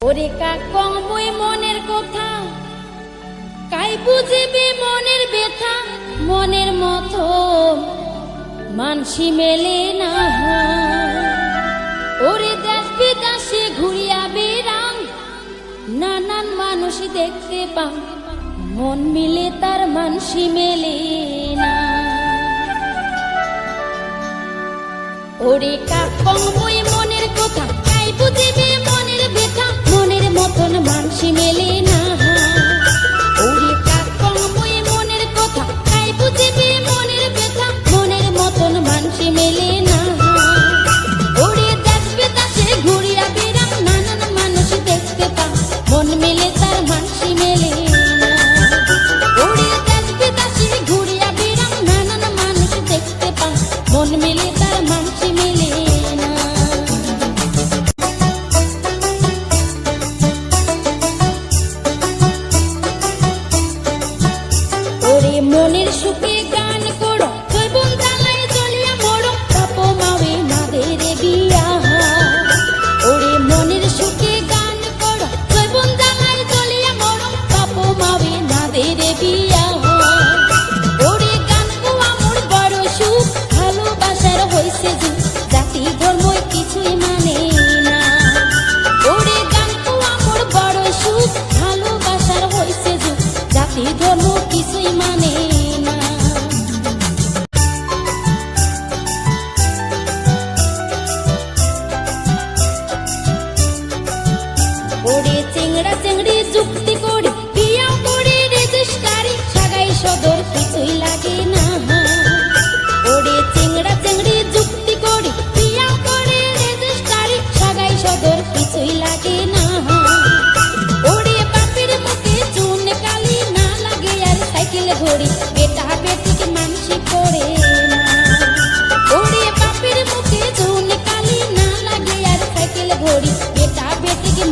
ওরে কাকম মনের কথা, কাই মনের মতো মানসি মেলে না ওরে দেশ বিদেশে ঘুরিয়া বেড়াং নানান মানুষ দেখতে পাম। মন মিলে তার মানসি মেলে না। ওরে কাকম বই মনের কথা, কাই বুঝিবে মানসি মেলে Dono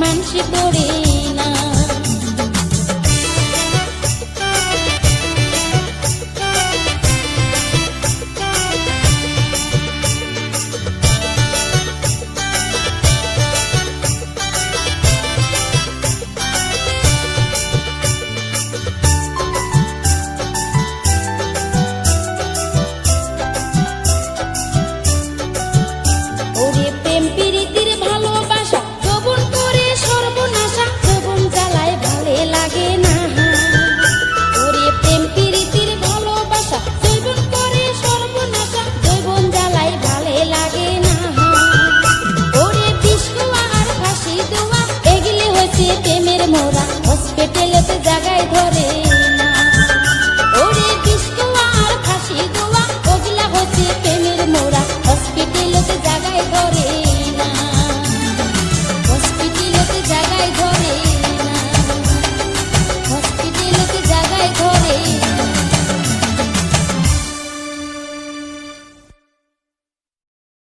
মানসি পড়ে चेपे मेरे मोरा हॉस्पिटल जगह धरे